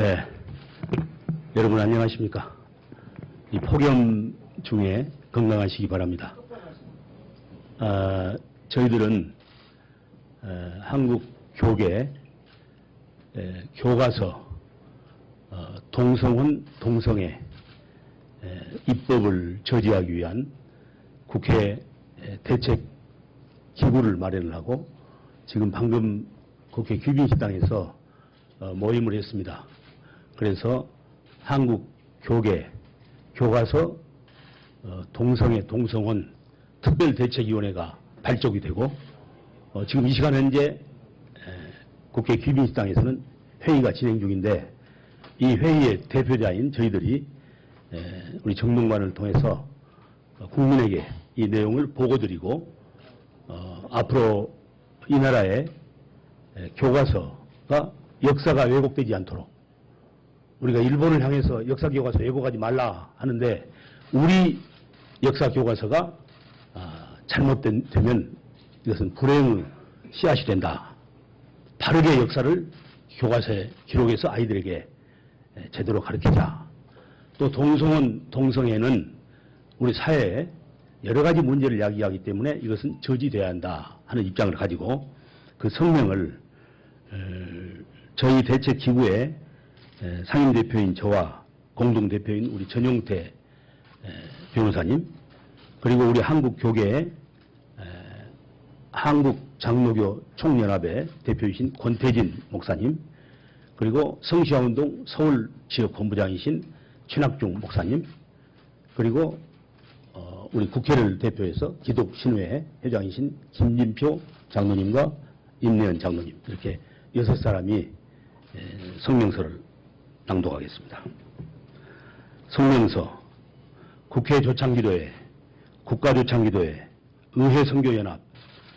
네. 여러분 안녕하십니까. 이 폭염 중에 건강하시기 바랍니다. 아, 저희들은 어, 한국 교계 에, 교과서 어, 동성혼 동성애 에, 입법을 저지하기 위한 국회 에, 대책 기구를 마련을 하고 지금 방금 국회 귀빈식당에서 어, 모임을 했습니다. 그래서 한국 교계 교과서 어, 동성애 동성혼 특별대책위원회가 발족이 되고 어, 지금 이 시간 현재 에, 국회 귀빈식당에서는 회의가 진행 중인데 이 회의의 대표자인 저희들이 에, 우리 정동관을 통해서 어, 국민에게 이 내용을 보고드리고 어, 앞으로 이 나라의 에, 교과서가 역사가 왜곡되지 않도록 우리가 일본을 향해서 역사 교과서 왜곡하지 말라 하는데 우리 역사 교과서가 아, 잘못되면 이것은 불행의 씨앗이 된다. 바르게 역사를 교과서에 기록해서 아이들에게 에, 제대로 가르치자. 또 동성혼, 동성애는 우리 사회에 여러 가지 문제를 야기하기 때문에 이것은 저지돼야 한다 하는 입장을 가지고 그 성명을 에, 저희 대책 기구의 에, 상임 대표인 저와 공동 대표인 우리 전용태 에, 변호사님 그리고 우리 한국 교계 한국 장로교 총연합의 대표이신 권태진 목사님 그리고 성시화운동 서울 지역 본부장이신 최낙중 목사님 그리고 어, 우리 국회를 대표해서 기독신회 회장이신 김진표 장로님과 임내연 장로님 이렇게 여섯 사람이 에, 성명서를 낭독하겠습니다. 성명서 국회 조창기도회, 국가조창기도회, 의회선교연합,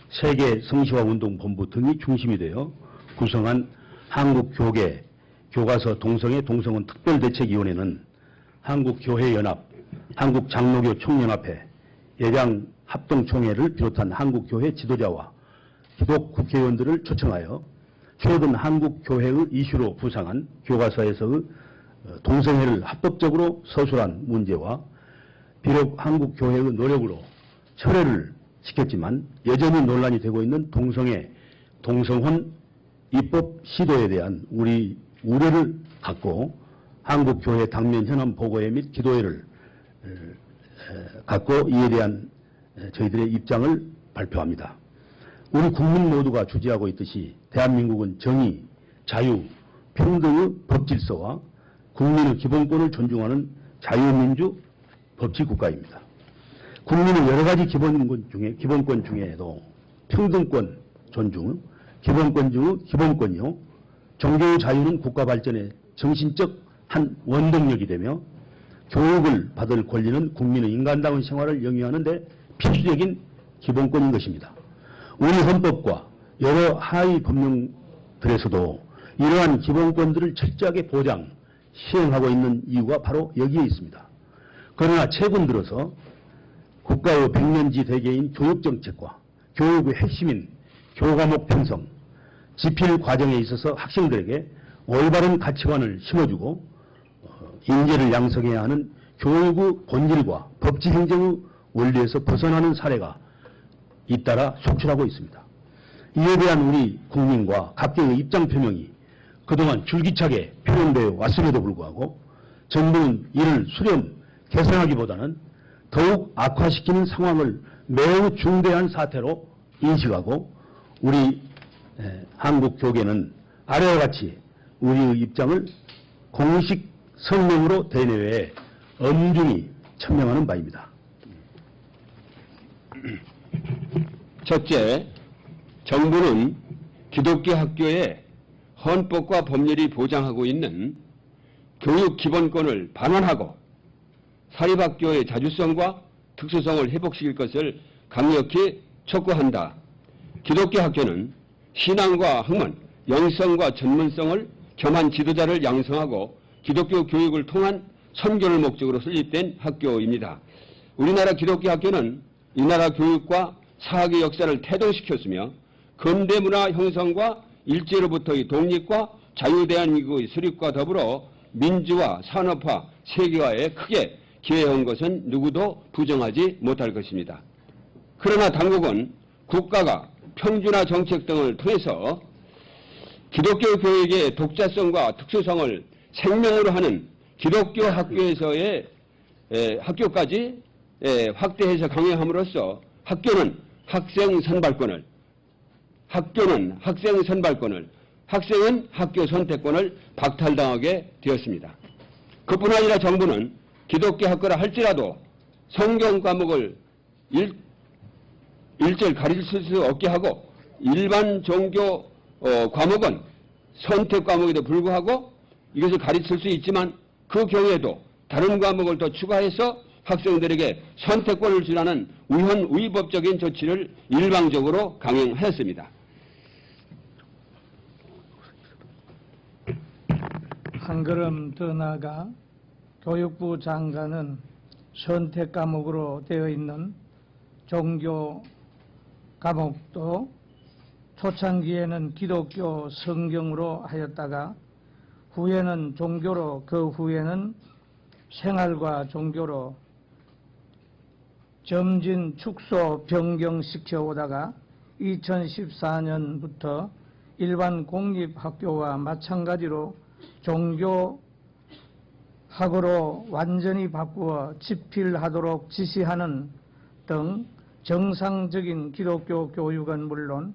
세계 성시화운동본부 등이 중심이 되어 구성한 한국교계 교과서 동성애 동성원 특별대책위원회는 한국교회연합, 한국장로교 총연합회, 예장 합동총회를 비롯한 한국교회 지도자와 기독 국회의원들을 초청하여 최근 한국 교회의 이슈로 부상한 교과서에서의 어, 동성애를 합법적으로 서술한 문제와 비록 한국 교회의 노력으로 철회를 시켰지만 여전히 논란이 되고 있는 동성애, 동성혼 입법 시도에 대한 우리 우려를 갖고 한국 교회 당면 현안 보고회 및 기도회를 갖고 이에 대한 에, 저희들의 입장을 발표합니다. 우리 국민 모두가 주지하고 있듯이 대한민국은 정의, 자유, 평등의 법질서와 국민의 기본권을 존중하는 자유민주 법치국가입니다. 국민의 여러 가지 기본권 중에 기본권 중에도 평등권 존중, 기본권 중의 기본권이요. 종교의 자유는 국가 발전의 정신적 한 원동력이 되며 교육을 받을 권리는 국민의 인간다운 생활을 영위하는 데 필수적인 기본권인 것입니다. 우리 헌법과 여러 하위 법령들에서도 이러한 기본권들을 철저하게 보장, 시행하고 있는 이유가 바로 여기에 있습니다. 그러나 최근 들어서 국가의 백년지 대계인 교육정책과 교육의 핵심인 교과목 편성, 지필 과정에 있어서 학생들에게 올바른 가치관을 심어주고 어, 인재를 양성해야 하는 교육의 본질과 법치 행정의 원리에서 벗어나는 사례가 잇따라 속출하고 있습니다. 이에 대한 우리 국민과 각계의 입장 표명이 그동안 줄기차게 표현되어 왔음에도 불구하고 정부는 이를 수렴 개선하기보다는 더욱 악화시키는 상황을 매우 중대한 사태로 인식하고 우리 에, 한국 교계는 아래와 같이 우리의 입장을 공식 성명으로 대내외에 엄중히 천명하는 바입니다. 첫째, 정부는 기독교 학교에 헌법과 법률이 보장하고 있는 교육 기본권을 반환하고 사립학교의 자주성과 특수성을 회복시킬 것을 강력히 촉구한다. 기독교 학교는 신앙과 학문, 영성과 전문성을 겸한 지도자를 양성하고 기독교 교육을 통한 선교를 목적으로 설립된 학교입니다. 우리나라 기독교 학교는 이 나라 교육과 사학의 역사를 태동시켰으며 근대 문화 형성과 일제로부터의 독립과 자유대한민국의 수립과 더불어 민주화, 산업화, 세계화에 크게 기여한 것은 누구도 부정하지 못할 것입니다. 그러나 당국은 국가가 평준화 정책 등을 통해서 기독교 교육의 독자성과 특수성을 생명으로 하는 기독교 학교에서의 에, 학교까지 에, 확대해서 강요함으로써 학교는 학생 선발권을 학교는 학생 선발권을 학생은 학교 선택권을 박탈당하게 되었습니다. 그뿐 아니라 정부는 기독교 학교라 할지라도 성경 과목을 일, 일절 가르칠 수 없게 하고 일반 종교 어, 과목은 선택 과목에도 불구하고 이것을 가르칠 수 있지만 그 경우에도 다른 과목을 더 추가해서 학생들에게 선택권을 주라는 우현 위법적인 조치를 일방적으로 강행하였습니다. 한 걸음 더 나아가 교육부 장관은 선택 과목으로 되어 있는 종교 과목도 초창기에는 기독교 성경으로 하였다가 후에는 종교로 그 후에는 생활과 종교로 점진 축소 변경시켜 오다가 2014년부터 일반 공립학교와 마찬가지로 종교 학으로 완전히 바꾸어 집필하도록 지시하는 등 정상적인 기독교 교육은 물론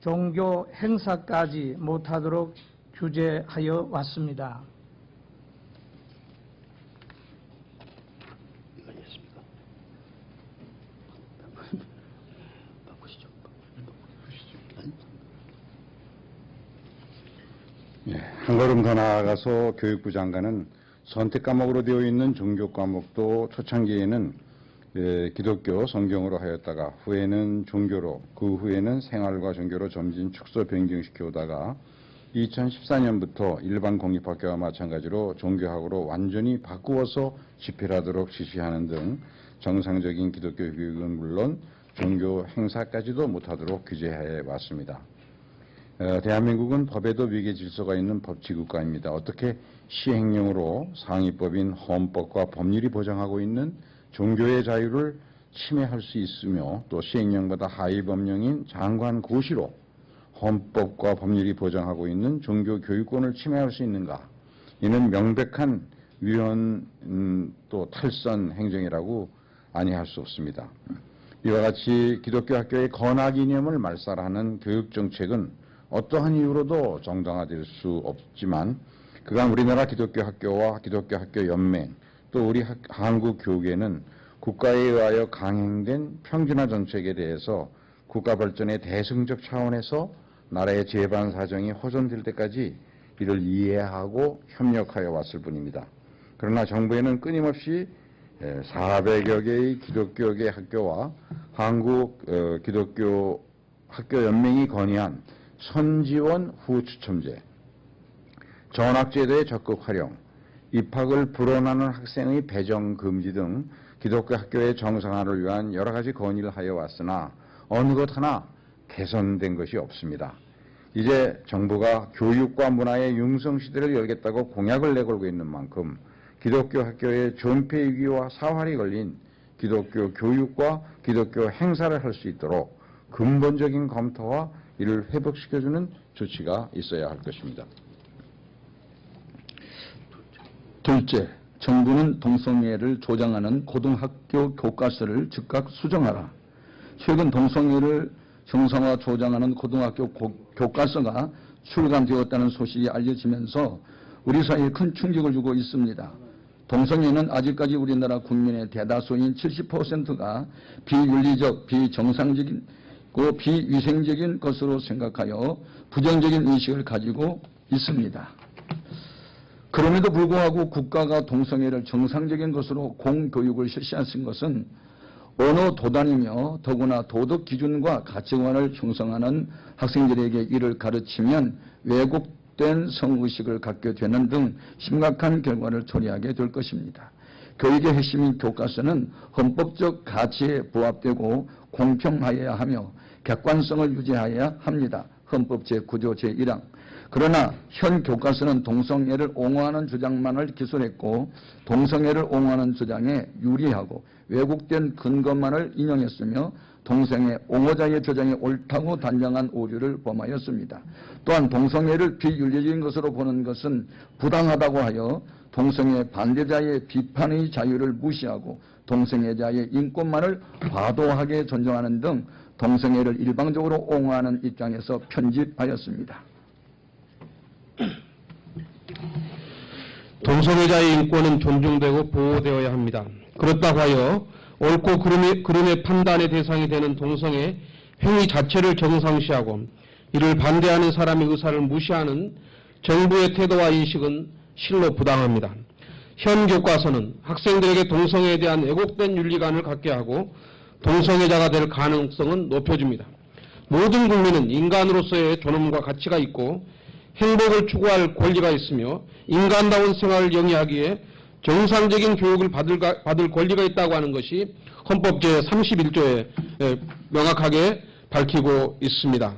종교 행사까지 못하도록 규제하여 왔습니다. 이거 알겠습니까? 바꾸시죠. 아니, 예, 한 걸음 더 나아가서 교육부 장관은 선택 과목으로 되어 있는 종교 과목도 초창기에는 예, 기독교 성경으로 하였다가 후에는 종교로 그 후에는 생활과 종교로 점진 축소 변경시켜 오다가 2014년부터 일반 공립학교와 마찬가지로 종교학으로 완전히 바꾸어서 집필하도록 지시하는 등 정상적인 기독교 교육은 물론 종교 행사까지도 못하도록 규제해 왔습니다. 어, 대한민국은 법에도 위계 질서가 있는 법치국가입니다. 어떻게 시행령으로 상위법인 헌법과 법률이 보장하고 있는 종교의 자유를 침해할 수 있으며 또 시행령보다 하위 법령인 장관 고시로 헌법과 법률이 보장하고 있는 종교 교육권을 침해할 수 있는가? 이는 명백한 위헌 음, 또 탈선 행정이라고 아니할 수 없습니다. 이와 같이 기독교 학교의 건학 이념을 말살하는 교육 정책은 어떠한 이유로도 정당화될 수 없지만 그간 우리나라 기독교 학교와 기독교 학교 연맹 또 우리 학- 한국 교계는 국가에 의하여 강행된 평준화 정책에 대해서 국가 발전의 대승적 차원에서 나라의 재반 사정이 호전될 때까지 이를 이해하고 협력하여 왔을 뿐입니다. 그러나 정부에는 끊임없이 400여 개의 기독교계 학교와 한국 어, 기독교 학교 연맹이 건의한 선지원 후 추첨제, 전학제도의 적극 활용, 입학을 불원하는 학생의 배정 금지 등 기독교 학교의 정상화를 위한 여러 가지 건의를 하여 왔으나 어느 것 하나 개선된 것이 없습니다. 이제 정부가 교육과 문화의 융성 시대를 열겠다고 공약을 내걸고 있는 만큼 기독교 학교의 존폐 위기와 사활이 걸린 기독교 교육과 기독교 행사를 할 수 있도록 근본적인 검토와 이를 회복시켜주는 조치가 있어야 할 것입니다. 둘째, 정부는 동성애를 조장하는 고등학교 교과서를 즉각 수정하라. 최근 동성애를 정상화 조장하는 고등학교 고- 교과서가 출간되었다는 소식이 알려지면서 우리 사회에 큰 충격을 주고 있습니다. 동성애는 아직까지 우리나라 국민의 대다수인 70%가 비윤리적, 비정상적인, 고 비위생적인 것으로 생각하여 부정적인 인식을 가지고 있습니다. 그럼에도 불구하고 국가가 동성애를 정상적인 것으로 공교육을 실시하신 것은 언어 도단이며 더구나 도덕 기준과 가치관을 형성하는 학생들에게 이를 가르치면 왜곡된 성의식을 갖게 되는 등 심각한 결과를 초래하게 될 것입니다. 교육의 핵심인 교과서는 헌법적 가치에 부합되고 공평하여야 하며 객관성을 유지하여야 합니다. 헌법 제9조 제1항 그러나 현 교과서는 동성애를 옹호하는 주장만을 기술했고 동성애를 옹호하는 주장에 유리하고 왜곡된 근거만을 인용했으며 동성애 옹호자의 주장이 옳다고 단정한 오류를 범하였습니다. 또한 동성애를 비윤리적인 것으로 보는 것은 부당하다고 하여 동성애 반대자의 비판의 자유를 무시하고 동성애자의 인권만을 과도하게 존중하는 등 동성애를 일방적으로 옹호하는 입장에서 편집하였습니다. 동성애자의 인권은 존중되고 보호되어야 합니다. 그렇다고 하여 옳고 그름의, 그름의 판단의 대상이 되는 동성애 행위 자체를 정상시하고 이를 반대하는 사람의 의사를 무시하는 정부의 태도와 인식은 실로 부당합니다. 현 교과서는 학생들에게 동성애에 대한 왜곡된 윤리관을 갖게 하고 동성애자가 될 가능성은 높여줍니다. 모든 국민은 인간으로서의 존엄과 가치가 있고 행복을 추구할 권리가 있으며 인간다운 생활을 영위하기에 정상적인 교육을 받을, 가- 받을 권리가 있다고 하는 것이 헌법 제31조에 명확하게 밝히고 있습니다.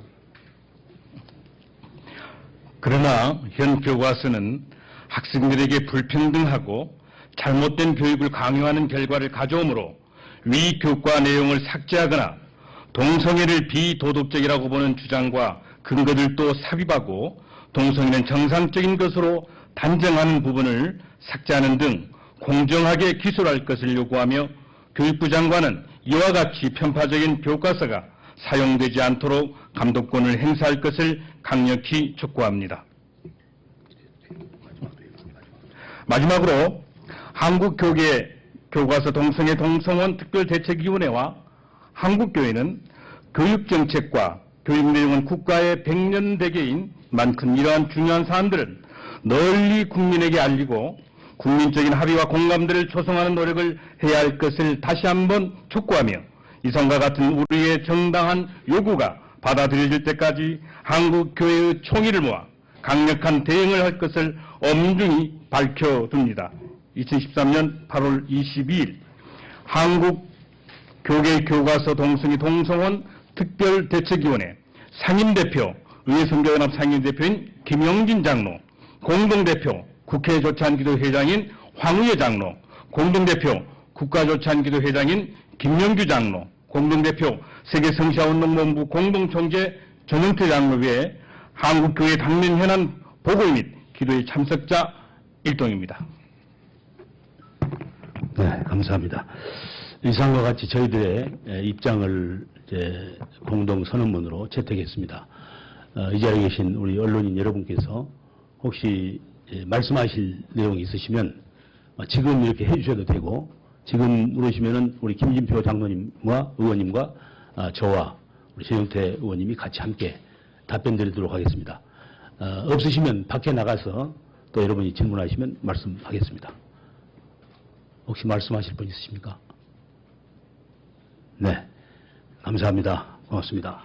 그러나 현 교과서는 학생들에게 불평등하고 잘못된 교육을 강요하는 결과를 가져오므로 위 교과 내용을 삭제하거나 동성애를 비도덕적이라고 보는 주장과 근거들도 삽입하고 동성애는 정상적인 것으로 단정하는 부분을 삭제하는 등 공정하게 기술할 것을 요구하며 교육부 장관은 이와 같이 편파적인 교과서가 사용되지 않도록 감독권을 행사할 것을 강력히 촉구합니다. 마지막으로 한국교계 교과서 동성애 동성원 특별대책위원회와 한국교회는 교육정책과 교육 내용은 국가의 백년대계인 만큼 이러한 중요한 사안들은 널리 국민에게 알리고 국민적인 합의와 공감대를 조성하는 노력을 해야 할 것을 다시 한번 촉구하며 이상과 같은 우리의 정당한 요구가 받아들여질 때까지 한국교회의 총의를 모아 강력한 대응을 할 것을 엄중히 밝혀둡니다. 2013년 8월 22일 한국교계 교과서 동성애 동성원 특별대책위원회 상임대표 의회선교연합 상임대표인 김영진 장로 공동대표 국회조찬기도 회장인 황의회 장로 공동대표 국가조찬기도 회장인 김영규 장로 공동대표 세계성시아운동본부 공동총재 전영태 장로 외에 한국교회 당면 현안 보고회 및 기도의 참석자 일동입니다. 네, 감사합니다. 이상과 같이 저희들의 에, 입장을 공동 선언문으로 채택했습니다. 어, 이 자리에 계신 우리 언론인 여러분께서 혹시 예, 말씀하실 내용이 있으시면 어, 지금 이렇게 해주셔도 되고 지금 물으시면은 우리 김진표 장로님과 의원님과 아, 저와 우리 최영태 의원님이 같이 함께 답변 드리도록 하겠습니다. 어, 없으시면 밖에 나가서 또 여러분이 질문하시면 말씀하겠습니다. 혹시 말씀하실 분 있으십니까? 네. 감사합니다. 고맙습니다.